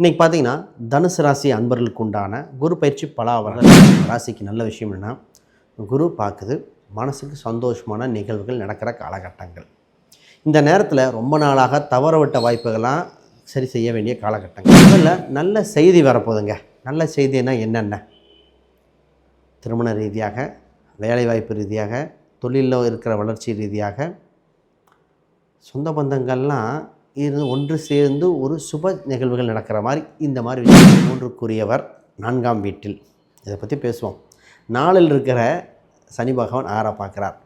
இன்றைக்கி பார்த்தீங்கன்னா தனுசு ராசி அன்பர்களுக்கு உண்டான குரு பயிற்சி பலாவரம் ராசிக்கு நல்ல விஷயம் என்ன குரு பார்க்குது மனசுக்கு சந்தோஷமான நிகழ்வுகள் நடக்கிற காலகட்டங்கள். இந்த நேரத்தில் ரொம்ப நாளாக தவற விட்ட வாய்ப்புகள்லாம் சரி செய்ய வேண்டிய காலகட்டங்கள். முதல்ல நல்ல செய்தி வரப்போகுதுங்க. நல்ல செய்தினா என்னென்ன? திருமண ரீதியாக வேலைவாய்ப்பு ரீதியாக தொழிலில் இருக்கிற வளர்ச்சி ரீதியாக சொந்த பந்தங்கள்லாம் இருந்து ஒன்று சேர்ந்து ஒரு சுப நிகழ்வுகள் நடக்கிற மாதிரி இந்த மாதிரி விஷயம் மூன்றுக்குரியவர் நான்காம் வீட்டில். இதை பற்றி பேசுவோம். நாளில் இருக்கிற சனி பகவான் ஆற பார்க்குறார்.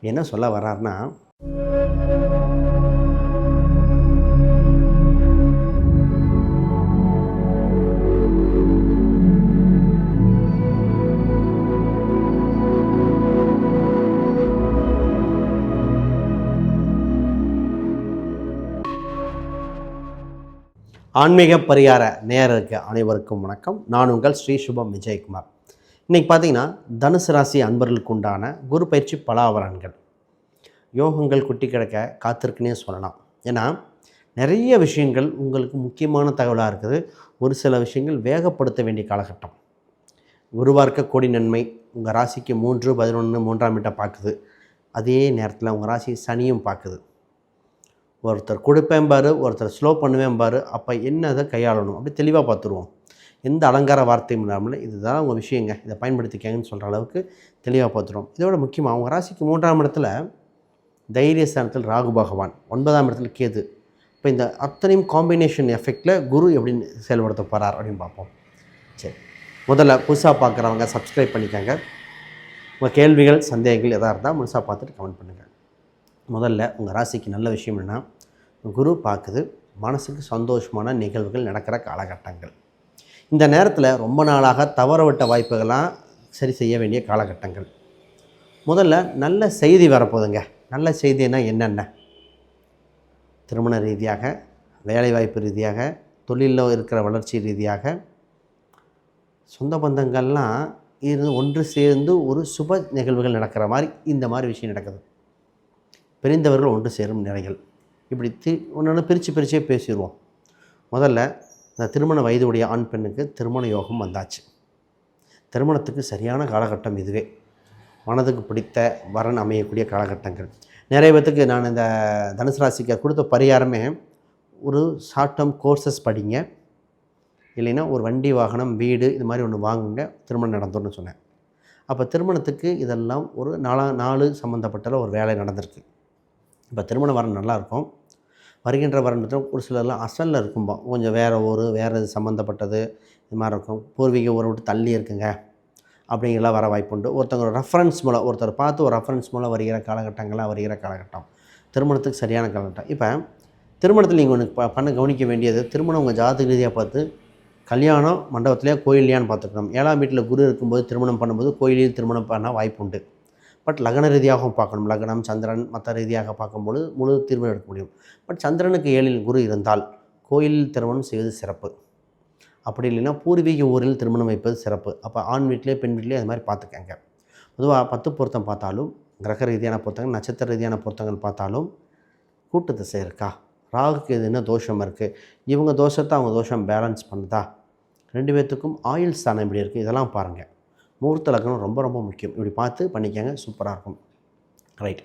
என்ன சொல்ல வர்றாருன்னா ஆன்மீக பரிகார நேயருக்கு அனைவருக்கும் வணக்கம். நான் உங்கள் ஸ்ரீ சுபம் விஜயகுமார். இன்றைக்கி பார்த்தீங்கன்னா தனுசு ராசி அன்பர்களுக்கு உண்டான குரு பயிற்சி பலாவரன்கள் யோகங்கள் குட்டி கிடக்க காத்திருக்குன்னே சொல்லலாம். ஏன்னா நிறைய விஷயங்கள் உங்களுக்கு முக்கியமான தகவலாக இருக்குது. ஒரு சில விஷயங்கள் வேகப்படுத்த வேண்டிய காலகட்டம். குருவார்க்க கோடி நன்மை உங்கள் ராசிக்கு மூன்று பதினொன்று மூன்றாம் வீட்டை பார்க்குது. அதே நேரத்தில் உங்கள் ராசி சனியும் பார்க்குது. ஒருத்தர் கொடுப்பேன்பாரு ஒருத்தர் ஸ்லோ பண்ணுவேன்பாரு அப்போ என்ன அதை கையாளணும்? அப்படி தெளிவாக பார்த்துருவோம். எந்த அலங்கார வார்த்தையும் இல்லாமல் இதுதான் உங்கள் விஷயங்க. இதை பயன்படுத்திக்கங்கன்னு சொல்கிற அளவுக்கு தெளிவாக பார்த்துருவோம். இதோட முக்கியமாக அவங்க ராசிக்கு மூன்றாம் இடத்துல தைரிய ஸ்தானத்தில் ராகு பகவான் ஒன்பதாம் இடத்துல கேது. இப்போ இந்த அத்தனையும் காம்பினேஷன் எஃபெக்டில் குரு எப்படி செயல்படுத்த போகிறார் அப்படின்னு பார்ப்போம். சரி. முதல்ல புதுசாக பார்க்குறவங்க சப்ஸ்கிரைப் பண்ணிக்கோங்க. உங்கள் கேள்விகள் சந்தேகங்கள் எதாக இருந்தால் முழுசாக பார்த்துட்டு கமெண்ட் பண்ணுங்கள் முதல்ல உங்கள் ராசிக்கு நல்ல விஷயம் என்னென்னா குரு பார்க்குது மனசுக்கு சந்தோஷமான நிகழ்வுகள் நடக்கிற காலகட்டங்கள். இந்த நேரத்தில் ரொம்ப நாளாக தவற விட்ட வாய்ப்புகள்லாம் சரி செய்ய வேண்டிய காலகட்டங்கள். முதல்ல நல்ல செய்தி வரப்போகுதுங்க. நல்ல செய்தினா என்னென்ன? திருமண ரீதியாக வேலைவாய்ப்பு ரீதியாக தொழிலில் இருக்கிற வளர்ச்சி ரீதியாக சொந்த பந்தங்கள்லாம் இருந்து ஒன்று சேர்ந்து ஒரு சுப நிகழ்வுகள் நடக்கிற மாதிரி இந்த மாதிரி விஷயம் நடக்குது. பிரிந்தவர்கள் ஒன்று சேரும் நிலைகள். இப்படி தி ஒன்று பிரித்து பிரிச்சே பேசிடுவோம் முதல்ல இந்த திருமண வயதுடைய ஆண் பெண்ணுக்கு திருமண யோகம் வந்தாச்சு. திருமணத்துக்கு சரியான காலகட்டம் இதுவே. மனதுக்கு பிடித்த வரன் அமையக்கூடிய காலகட்டங்கள். நிறைய பேத்துக்கு நான் இந்த தனுசு ராசிக்கு கொடுத்த பரிகாரமே ஒரு ஷார்ட் டேர்ம் கோர்சஸ் படிங்க. இல்லைன்னா ஒரு வண்டி வாகனம் வீடு இது மாதிரி ஒன்று வாங்குங்க. திருமணம் நடந்தோன்னு சொன்னேன். அப்போ திருமணத்துக்கு இதெல்லாம் ஒரு நாலா நாலு சம்மந்தப்பட்ட ஒரு வேலை நடந்திருக்கு. இப்போ திருமண வரன் நல்லாயிருக்கும். வருகின்ற வரன் பார்த்தா ஒரு சிலர்லாம் அசலில் இருக்கும்பா. கொஞ்சம் வேறு ஊர் வேறு இது சம்மந்தப்பட்டது இது மாதிரி இருக்கும். பூர்வீக ஊரை விட்டு தள்ளி இருக்குங்க. அப்படிங்கலாம் வர வாய்ப்பு உண்டு ஒருத்தவங்க ரெஃபரன்ஸ் மூலம் ஒருத்தர் பார்த்து ஒரு ரெஃபரன்ஸ் மூலம் வருகிற காலகட்டங்கள்லாம் வருகிற காலகட்டம். திருமணத்துக்கு சரியான காலகட்டம். இப்போ திருமணத்தில் நீங்கள் ஒன்று ப பண்ண கவனிக்க வேண்டியது திருமணம் உங்கள் ஜாதக ரீதியாக பார்த்து கல்யாணம் மண்டபத்திலேயே கோயில்லையான்னு பார்த்துக்கணும். ஏழாம் வீட்டில் குரு இருக்கும்போது திருமணம் பண்ணும்போது கோயிலையும் திருமணம் பண்ண வாய்ப்பு உண்டு பட் லக்ன ரீதியாகவும் பார்க்கணும். லக்னம் சந்திரன் மற்ற ரீதியாக பார்க்கும்போது முழு தீர்வு எடுக்க முடியும். பட் சந்திரனுக்கு ஏழில் குரு இருந்தால் கோயிலில் திருமணம் செய்வது சிறப்பு. அப்படி இல்லைன்னா பூர்வீக ஊரில் திருமணம் வைப்பது சிறப்பு. அப்போ ஆண் வீட்டிலே பெண் வீட்டிலே அது மாதிரி பார்த்துக்கங்க. பொதுவாக பத்து பொருத்தம் பார்த்தாலும் கிரக ரீதியான பொருத்தங்கள் நட்சத்திர ரீதியான பொருத்தங்கள் பார்த்தாலும் கூட்டு திசை இருக்கா? ராகுக்கு இது என்ன தோஷம் இருக்குது இவங்க தோஷத்தை அவங்க தோஷம் பேலன்ஸ் பண்ணுதா? ரெண்டு பேர்த்துக்கும் ஆயுள் ஸ்தானம் இப்படி இருக்குது இதெல்லாம் பாருங்கள் முகூர்த்த லக்னம் ரொம்ப ரொம்ப முக்கியம். இப்படி பார்த்து பண்ணிக்கங்க சூப்பராக இருக்கும். ரைட்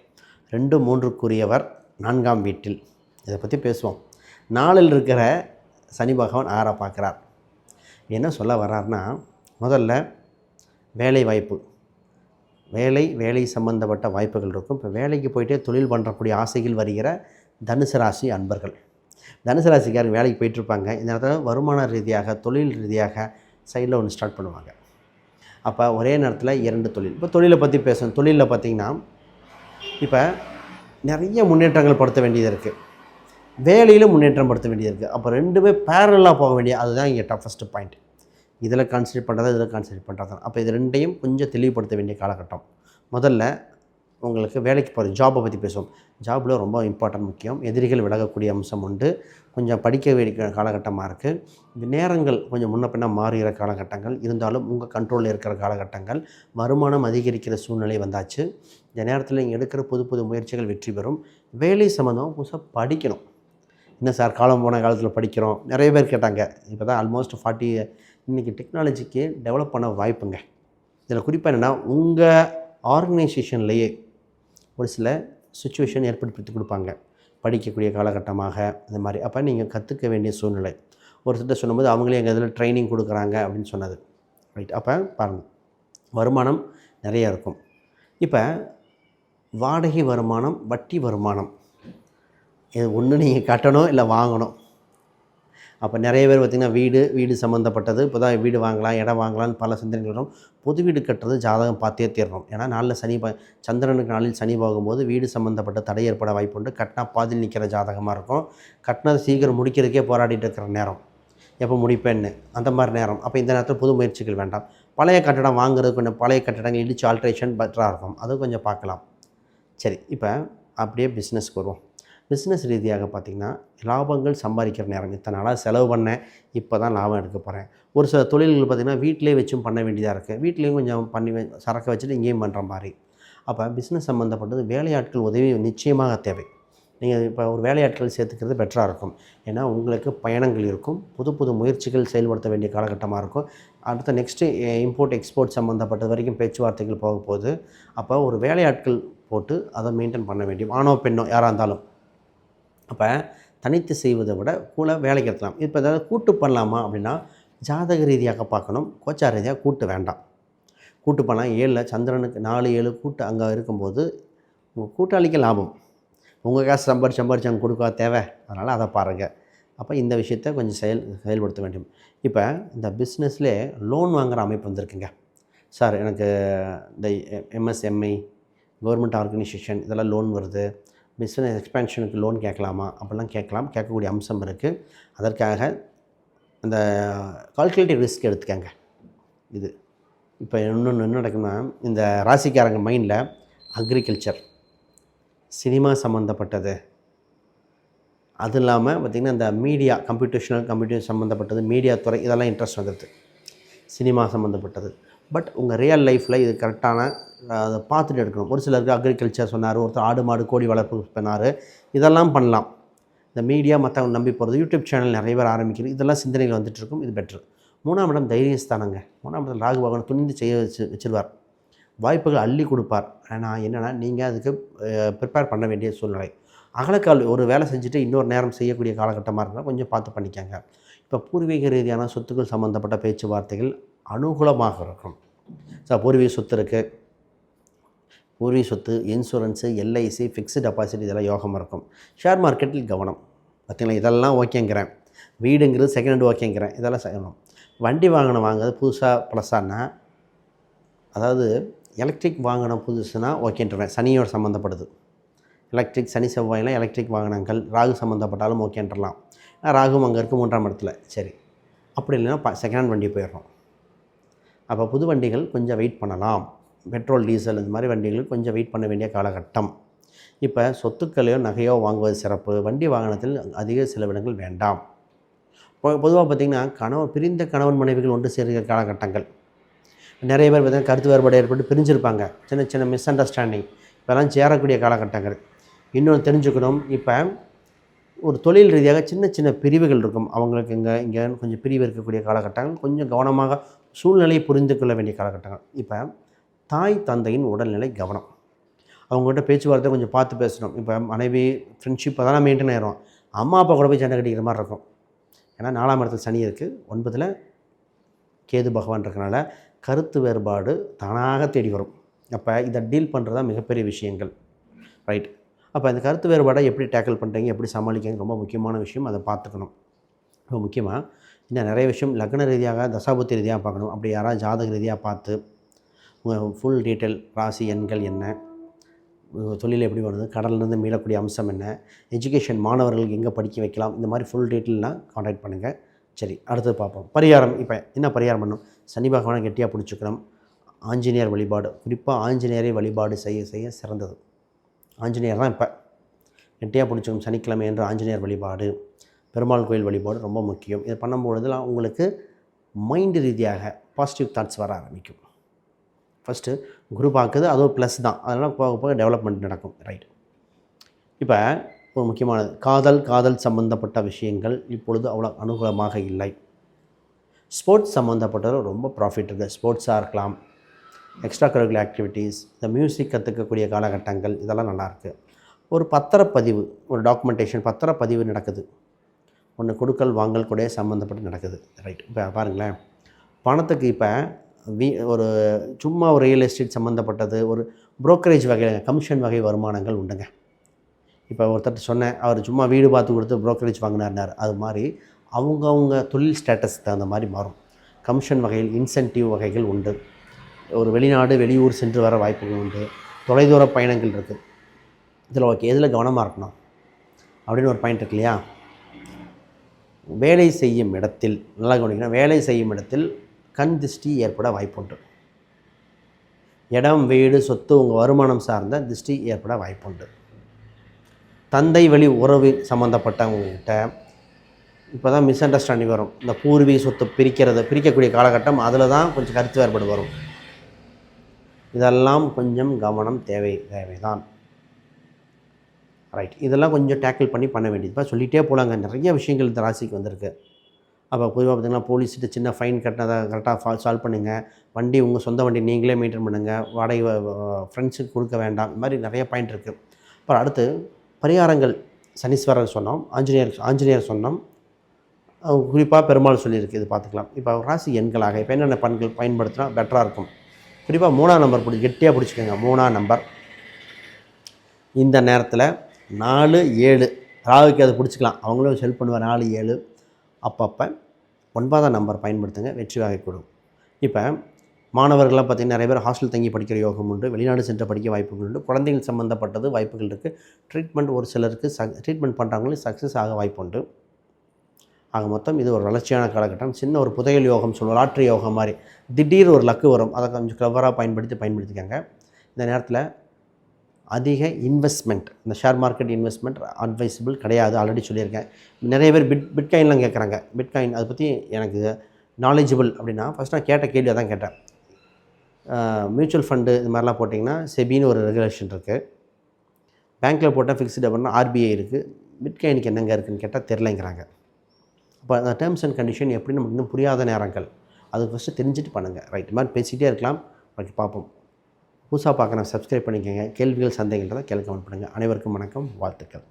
ரெண்டு மூன்றுக்குரியவர் நான்காம் வீட்டில். இதை பற்றி பேசுவோம். நாளில் இருக்கிற சனி பகவான் ஆற பார்க்குறார். என்ன சொல்ல வர்றாருன்னா முதல்ல வேலை வாய்ப்பு. வேலை வேலை சம்பந்தப்பட்ட வாய்ப்புகள் இருக்கும். இப்போ வேலைக்கு போயிட்டே தொழில் பண்ணுறக்கூடிய ஆசைகள் வருகிற தனுசு ராசி அன்பர்கள். தனுசு ராசிக்காரங்க வேலைக்கு போயிட்டுருப்பாங்க இந்த நேரத்தில் வருமான ரீதியாக தொழில் ரீதியாக சைடில் ஒன்று ஸ்டார்ட் பண்ணுவாங்க. அப்போ ஒரே நேரத்தில் இரண்டு தொழில். இப்போ தொழிலை பற்றி பேசணும் தொழிலில் பார்த்திங்கன்னா இப்போ நிறைய முன்னேற்றங்கள் படுத்த வேண்டியது இருக்குது வேலையில் முன்னேற்றம் படுத்த வேண்டியது இருக்குது அப்போ ரெண்டுமே பேரலாக போக வேண்டிய அதுதான் இங்கே டஃபஸ்ட்டு பாயிண்ட் இதில் கான்சன்ட்ரேட் பண்ணுறதா இதில் கான்சன்ட்ரேட் பண்ணுறது அப்போ இது ரெண்டையும் கொஞ்சம் தெளிவுபடுத்த வேண்டிய காலகட்டம். முதல்ல உங்களுக்கு வேலைக்கு போகிற ஜாப்பை பற்றி பேசுவோம். ஜாப்பில் ரொம்ப இம்பார்ட்டன்ட் முக்கியம். எதிரிகள் விலகக்கூடிய அம்சம் உண்டு. கொஞ்சம் படிக்க வேண்டிய காலகட்டமாக இருக்குது இந்த நேரங்கள் கொஞ்சம் முன்ன பின்ன மாறுகிற காலகட்டங்கள். இருந்தாலும் உங்கள் கண்ட்ரோலில் இருக்கிற காலகட்டங்கள். வருமானம் அதிகரிக்கிற சூழ்நிலை வந்தாச்சு. இந்த நேரத்தில் நீங்கள் எடுக்கிற புது புது முயற்சிகள் வெற்றி பெறும். வேலை சம்மந்தமாக புதுசாக படிக்கணும். என்ன சார் காலம் போன காலத்தில் படிக்கிறோம். நிறைய பேர் கேட்டாங்க. இப்போ தான் ஆல்மோஸ்ட் ஃபார்ட்டி இன்றைக்கி டெக்னாலஜிக்கு டெவலப் பண்ண வாய்ப்புங்க. இதில் குறிப்பாக என்னென்னா உங்கள் ஆர்கனைசேஷன்லேயே ஒரு சில சுச்சுவேஷன் ஏற்படுத்தி கொடுப்பாங்க. படிக்கக்கூடிய காலகட்டமாக இந்த மாதிரி. அப்போ நீங்கள் கற்றுக்க வேண்டிய சூழ்நிலை. ஒரு சிட்ட சொல்லும்போது அவங்களே எங்கள் இதில் ட்ரைனிங் கொடுக்குறாங்க அப்படின்னு சொன்னது. ரைட் அப்போ பாருங்கள் வருமானம் நிறைய இருக்கும். இப்போ வாடகை வருமானம் வட்டி வருமானம். இது ஒன்று நீங்கள் கட்டணும் இல்லை வாங்கணும். அப்போ நிறைய பேர் பார்த்திங்கன்னா வீடு வீடு சம்மந்தப்பட்டது இப்போ தான் வீடு வாங்கலாம் இடம் வாங்கலாம்னு பல சிந்தனைகள் வரும். பொது வீடு கட்டுறது ஜாதகம் பார்த்தே தீரணும். ஏன்னா நாளில் சனி ப சந்திரனுக்கு நாளில் சனி போகும்போது வீடு சம்மந்தப்பட்ட தடை ஏற்பட வாய்ப்பு உண்டு. கட்டினா பாதியில் நிற்கிற ஜாதகமாக இருக்கும். கட்டினது சீக்கிரம் முடிக்கிறதுக்கே போராடிட்டு இருக்கிற நேரம். எப்போ முடிப்பேன்னு. அந்த மாதிரி நேரம். அப்போ இந்த நேரத்தில் புது முயற்சிகள் வேண்டாம். பழைய கட்டடம் வாங்குறது கொஞ்சம் பழைய கட்டடங்கள் இடிச்சு ஆல்ட்ரேஷன் பெட்டராக இருக்கும். அது கொஞ்சம் பார்க்கலாம். சரி இப்போ அப்படியே பிஸ்னஸ்க்கு வருவோம். பிஸ்னஸ் ரீதியாக பார்த்திங்கன்னா லாபங்கள் சம்பாதிக்கிற நேரம். இத்தனை நாளாக செலவு பண்ணேன் இப்போ தான் லாபம் எடுக்க போகிறேன் ஒரு சில தொழில்கள் பார்த்திங்கன்னா வீட்டிலே வச்சும் பண்ண வேண்டியதாக இருக்குது வீட்லேயும் கொஞ்சம் பண்ணி சரக்கை வச்சுட்டு இங்கேயும் பண்ணுற மாதிரி. அப்போ பிஸ்னஸ் சம்மந்தப்பட்டது வேலையாட்கள் உதவி நிச்சயமாக தேவை. நீங்கள் இப்போ ஒரு வேலையாட்கள் சேர்த்துக்கிறது பெட்டராக இருக்கும். ஏன்னா உங்களுக்கு பயணங்கள் இருக்கும். புது புது முயற்சிகள் செயல்படுத்த வேண்டிய காலகட்டமாக இருக்கும். அடுத்த நெக்ஸ்ட்டு இம்போர்ட் எக்ஸ்போர்ட் சம்மந்தப்பட்டது வரைக்கும் பேச்சுவார்த்தைகள் போக போகுது. அப்போ ஒரு வேலையாட்கள் போட்டு அதை மெயின்டைன் பண்ண வேண்டியும் ஆணோ பெண்ணோ யாராக இருந்தாலும். அப்போ தனித்து செய்வதை விட கூட வேலைக்கு எடுக்கலாம். இப்போ ஏதாவது கூட்டு பண்ணலாமா அப்படின்னா ஜாதக ரீதியாக பார்க்கணும். கோச்சார் ரீதியாக கூட்டு வேண்டாம். கூட்டு பண்ணலாம் ஏழில் சந்திரனுக்கு நாலு ஏழு கூட்டு அங்கே இருக்கும்போது உங்கள் கூட்டாளிக்கு லாபம். உங்கள் காசு சம்பாரிச்சு சம்பாரிச்சு அங்கே கொடுக்க தேவை? அதனால் அதை பாருங்கள் அப்போ இந்த விஷயத்தை கொஞ்சம் செயல் செயல்படுத்த வேண்டும். இப்போ இந்த பிஸ்னஸ்லேயே லோன் வாங்குகிற அமைப்பு வந்திருக்குங்க. சார் எனக்கு இந்த எம்எஸ்எம்ஐ கவர்மெண்ட் ஆர்கனைசேஷன் இதெல்லாம் லோன் வருது. பிஸ்னஸ் எக்ஸ்பேன்ஷனுக்கு லோன் கேட்கலாமா? அப்படிலாம் கேட்கலாம். கேட்கக்கூடிய அம்சம் இருக்குது அதற்காக அந்த கால்குலேட்டிவ் ரிஸ்க் எடுத்துக்கங்க. இது. இப்போ இன்னொன்று என்ன நடக்குன்னா இந்த ராசிக்காரங்க மைண்டில் அக்ரிகல்ச்சர் சினிமா சம்மந்தப்பட்டது அது இல்லாமல் பார்த்திங்கன்னா இந்த மீடியா கம்ப்யூட்டேஷனல் கம்ப்யூட்டர் சம்மந்தப்பட்டது மீடியா துறை இதெல்லாம் இன்ட்ரெஸ்ட் வந்துடுது சினிமா சம்மந்தப்பட்டது பட் உங்கள் ரியல் லைஃப்பில் இது கரெக்டான அதை பார்த்துட்டு எடுக்கணும். ஒரு சிலருக்கு அக்ரிகல்ச்சர் சொன்னார் ஒருத்தர் ஆடு மாடு கோடி வளர்ப்பு சொன்னார். இதெல்லாம் பண்ணலாம். இந்த மீடியா மற்றவங்க நம்பி போகிறது யூடியூப் சேனல் நிறைய பேர் ஆரம்பிக்கிறது இதெல்லாம் சிந்தனைகள் வந்துட்டு இருக்கும். இது பெட்ரு மூணாம் இடம் தைரியஸ்தானங்க மூணாம் இடத்துல ராகு பகவான் துணிந்து செய்ய வச்சு வச்சிருவார். வாய்ப்புகள் அள்ளி கொடுப்பார். ஆனால் என்னென்னா நீங்கள் அதுக்கு ப்ரிப்பேர் பண்ண வேண்டிய சூழ்நிலை. அகலக்கால் ஒரு வேலை செஞ்சுட்டு இன்னொரு நேரம் செய்யக்கூடிய காலகட்டமாக இருந்தால் கொஞ்சம் பார்த்து பண்ணிக்கங்க. இப்போ பூர்வீக ரீதியான சொத்துக்கள் சம்மந்தப்பட்ட பேச்சுவார்த்தைகள் அனுகூலமாக இருக்கும் சார் பூர்வீக சொத்து இருக்குது பூர்வீக சொத்து இன்சூரன்ஸு எல்ஐசி ஃபிக்ஸ்டு டெபாசிட் இதெல்லாம் யோகம் இருக்கும். ஷேர் மார்க்கெட்டில் கவனம். பார்த்தீங்களா இதெல்லாம் ஓகேங்கிறேன். வீடுங்கிறது செகண்ட் ஹேண்ட் ஓகேங்கிறேன். இதெல்லாம் செய்யணும் வண்டி வாகனம் வாங்குறது புதுசாக ப்ளஸ்ஸானா அதாவது எலக்ட்ரிக் வாகனம் புதுசுனா ஓகேன்றேன். சனியோட சம்மந்தப்படுது எலக்ட்ரிக் சனி செவ்வாயெல்லாம் எலக்ட்ரிக் வாகனங்கள் ராகு சம்மந்தப்பட்டாலும் ஓகேன்றலாம். ராகு அங்கே இருக்குது மூன்றாம் இடத்துல. சரி. அப்படி இல்லைன்னா செகண்ட் ஹேண்ட் வண்டி போயிடுறோம். அப்போ புது வண்டிகள் கொஞ்சம் வெயிட் பண்ணலாம். பெட்ரோல் டீசல் இந்த மாதிரி வண்டிகளுக்கு கொஞ்சம் வெயிட் பண்ண வேண்டிய காலகட்டம். இப்போ சொத்துக்களையோ நகையோ வாங்குவது சிறப்பு. வண்டி வாகனத்தில் அதிக செலவினங்கள் வேண்டாம். பொதுவாக பார்த்திங்கன்னா கணவன் பிரிந்த கணவன் மனைவிகள் ஒன்று சேர்கிற காலகட்டங்கள். நிறைய பேர் பார்த்திங்கன்னா கருத்து வேறுபாடு ஏற்பட்டு பிரிஞ்சிருப்பாங்க. சின்ன சின்ன மிஸ் அண்டர்ஸ்டாண்டிங் இப்போலாம் சேரக்கூடிய காலகட்டங்கள். இன்னொன்று தெரிஞ்சுக்கணும். இப்போ ஒரு தொழில் ரீதியாக சின்ன சின்ன பிரிவுகள் இருக்கும். அவங்களுக்கு இங்கே இங்கே கொஞ்சம் பிரிவு இருக்கக்கூடிய காலகட்டங்கள். கொஞ்சம் கவனமாக சூழ்நிலையை புரிந்து கொள்ள வேண்டிய காலகட்டங்கள். இப்போ தாய் தந்தையின் உடல்நிலை கவனம். அவங்ககிட்ட பேச்சுவார்த்தை கொஞ்சம் பார்த்து பேசணும். இப்போ மனைவி ஃப்ரெண்ட்ஷிப் அதெல்லாம் மெயின்டைன் ஆயிரும். அம்மா அப்பா கூட போய் சண்டை கட்டிக்கிற மாதிரி இருக்கும். ஏன்னா நாலாம் இடத்துல சனி இருக்குது ஒன்பதில் கேது பகவான் இருக்கனால கருத்து வேறுபாடு தானாக தேடி வரும். அப்போ இதை டீல் பண்ணுறது தான் மிகப்பெரிய விஷயங்கள். ரைட் அப்போ இந்த கருத்து வேறுபாடை எப்படி டேக்கிள் பண்ணுறீங்க எப்படி சமாளிக்கிறீங்க ரொம்ப முக்கியமான விஷயம். அதை பார்த்துக்கணும். ரொம்ப முக்கியமாக இன்னும் நிறைய விஷயம் லக்ன ரீதியாக தசாபுத்தி ரீதியாக பார்க்கணும். அப்படி யாராவது ஜாதக ரீதியாக பார்த்து உங்கள் ஃபுல் டீட்டெயில் ராசி எண்கள் என்ன? தொழில் எப்படி வருது கடல்லேருந்து மீளக்கூடிய அம்சம் என்ன? எஜுகேஷன் மாணவர்களுக்கு எங்கே படிக்க வைக்கலாம்? இந்த மாதிரி ஃபுல் டீட்டெயிலாம் காண்டாக்ட் பண்ணுங்கள் சரி அடுத்தது பார்ப்போம். பரிகாரம். இப்போ என்ன பரிகாரம் பண்ணணும்? சனி பகவானை கெட்டியாக பிடிச்சிக்கிறோம் ஆஞ்சநேயர் வழிபாடு. குறிப்பாக ஆஞ்சநேயரை வழிபாடு செய்ய செய்ய சிறந்தது. ஆஞ்சநேயர் தான் இப்போ. கெட்டியாக பிடிச்சிக்கணும் சனிக்கிழமை என்று ஆஞ்சநேயர் வழிபாடு. பெருமாள் கோயில் வழிபாடு ரொம்ப முக்கியம். இது பண்ணும்பொழுதுலாம் உங்களுக்கு மைண்டு ரீதியாக பாசிட்டிவ் தாட்ஸ் வர ஆரம்பிக்கும். ஃபஸ்ட்டு குரு பார்க்குது அதுவும் ப்ளஸ் தான். அதனால் போக போக டெவலப்மெண்ட் நடக்கும். ரைட் இப்போ ஒரு முக்கியமானது. காதல் காதல் சம்பந்தப்பட்ட விஷயங்கள் இப்பொழுது அவ்வளோ அனுகூலமாக இல்லை. ஸ்போர்ட்ஸ் சம்மந்தப்பட்டது ரொம்ப ப்ராஃபிட் இருக்குது ஸ்போர்ட்ஸாக இருக்கலாம். எக்ஸ்ட்ரா கரிக்குலர் ஆக்டிவிட்டீஸ் இந்த மியூசிக் கற்றுக்கக்கூடிய காலகட்டங்கள் இதெல்லாம் நல்லாயிருக்கு ஒரு பத்திரப்பதிவு ஒரு டாக்குமெண்டேஷன் பத்திரப்பதிவு நடக்குது. ஒன்று கொடுக்கல் வாங்கல் கூட சம்மந்தப்பட்டு நடக்குது. ரைட் இப்போ பாருங்களேன். பணத்துக்கு இப்போ வீ ஒரு சும்மா ஒரு ரியல் எஸ்டேட் சம்மந்தப்பட்டது ஒரு ப்ரோக்கரேஜ் வகையில் கமிஷன் வகை வருமானங்கள் உண்டுங்க. இப்போ ஒருத்தர் சொன்னேன் அவர் சும்மா வீடு பார்த்து கொடுத்து புரோக்கரேஜ் வாங்கினார்னார் அது மாதிரி அவங்கவுங்க தொழில் ஸ்டேட்டஸ் தகுந்த மாதிரி மாறும். கமிஷன் வகையில் இன்சென்டிவ் வகைகள் உண்டு. ஒரு வெளிநாடு வெளியூர் சென்று வர வாய்ப்புகள் உண்டு. தொலைதூர பயணங்கள் இருக்குது இதில் ஓகே எதில் கவனமாக இருக்கணும்? அப்படின்னு ஒரு பாயிண்ட் இருக்கு இல்லையா? வேலை செய்யும் இடத்தில் நல்லா கவனிக்கணும் வேலை செய்யும் இடத்தில் கண் திருஷ்டி ஏற்பட வாய்ப்புண்டு. இடம் வீடு சொத்து உங்கள் வருமானம் சார்ந்த திருஷ்டி ஏற்பட வாய்ப்புண்டு. தந்தை வழி உறவு சம்மந்தப்பட்டவங்ககிட்ட இப்போ தான் மிஸ் அண்டர்ஸ்டாண்டிங் வரும். இந்த பூர்வீக சொத்து பிரிக்கிறது பிரிக்கக்கூடிய காலகட்டம் அதில் தான் கொஞ்சம் கருத்து வேறுபாடு வரும். இதெல்லாம் கொஞ்சம் கவனம் தேவை தேவைதான். ரைட் இதெல்லாம் கொஞ்சம் டேக்கிள் பண்ணி பண்ண வேண்டியது. இப்போ சொல்லிகிட்டே போகலாங்க நிறைய விஷயங்கள் இந்த ராசிக்கு வந்திருக்கு. அப்போ பொதுவாக பார்த்தீங்கன்னா போலீஸ்கிட்ட சின்ன ஃபைன் கட்டினதை கரெக்டாக சால்வ் பண்ணுங்கள் வண்டி உங்கள் சொந்த வண்டி நீங்களே மெயின்டைன் பண்ணுங்கள் வாடகை ஃப்ரெண்ட்ஸுக்கு கொடுக்க வேண்டாம். இந்த மாதிரி நிறைய பாயிண்ட் இருக்குது அப்புறம் அடுத்து பரிகாரங்கள். சனீஸ்வரர் சொன்னோம். ஆஞ்சநேயர் ஆஞ்சநேயர் சொன்னோம். குறிப்பாக பெருமாள் சொல்லியிருக்கு. இது பார்த்துக்கலாம் இப்போ ராசி எண்களாக இப்போ என்னென்ன பண்கள் பயன்படுத்தினா பெட்டராக இருக்கும். குறிப்பாக மூணாம் நம்பர் பிடிச்சி கெட்டியாக பிடிச்சிக்கோங்க. மூணாம் நம்பர் இந்த நேரத்தில் நாலு ஏழு. ராகுக்கு அதை பிடிச்சிக்கலாம். அவங்களும் ஹெல்ப் பண்ணுவார் நாலு ஏழு. அப்பப்போ ஒன்பதாம் நம்பர் பயன்படுத்துங்க. வெற்றி வாகை கொடுக்கும் இப்போ மாணவர்கள்லாம் பார்த்திங்கன்னா நிறைய பேர் ஹாஸ்டல் தங்கி படிக்கிற யோகம் உண்டு. வெளிநாடு சென்று படிக்க வாய்ப்புகள் உண்டு. குழந்தைகள் சம்மந்தப்பட்டது வாய்ப்புகள் இருக்குது ட்ரீட்மெண்ட் ஒரு சிலருக்கு சக் ட்ரீட்மெண்ட் பண்ணுறவங்களும் சக்ஸஸ் ஆக வாய்ப்பு உண்டு. ஆக மொத்தம் இது ஒரு வளர்ச்சியான காலகட்டம். சின்ன ஒரு புதையல் யோகம் சொல்லுவோம். லாட்ரி யோகம் மாதிரி. திடீர் ஒரு லக்கு வரும். அதை கொஞ்சம் கிளவராக பயன்படுத்தி பயன்படுத்திக்கங்க. இந்த நேரத்தில் அதிக இன்வெஸ்ட்மெண்ட் இந்த ஷேர் மார்க்கெட் இன்வெஸ்ட்மெண்ட் அட்வைசபிள் கிடையாது ஆல்ரெடி சொல்லியிருக்கேன். நிறைய பேர் பிட் பிட்காயின்லாம் கேட்குறாங்க. பிட்காயின் அதை பற்றி எனக்கு நாலேஜபிள் அப்படின்னா ஃபஸ்ட் நான் கேட்ட கேள்வி தான் கேட்டேன். மியூச்சுவல் ஃபண்டு இது மாதிரிலாம் போட்டிங்கன்னா செபின்னு ஒரு ரெகுலேஷன் இருக்குது பேங்க்கில் போட்டால் ஃபிக்ஸ்டு அப்படின்னா ஆர்பிஐ இருக்குது பிட்காயினுக்கு என்னங்க இருக்குதுன்னு கேட்டால் தெரிலங்கிறாங்க அப்போ அந்த டேர்ம்ஸ் அண்ட் கண்டிஷன் எப்படி நமக்கு இன்னும் புரியாத நேரங்கள் அது ஃபஸ்ட்டு தெரிஞ்சுட்டு பண்ணுங்கள் ரைட் மாதிரி பேசிகிட்டே இருக்கலாம். ஓகே பார்ப்போம். புதுசாக பார்க்குறேன் சப்ஸ்கிரைப் பண்ணிக்கோங்க. கேள்விகள் சந்தேகங்கள் தான் கேள்வி கமெண்ட் பண்ணுங்கள் அனைவருக்கும் வணக்கம். வாழ்த்துக்கள்.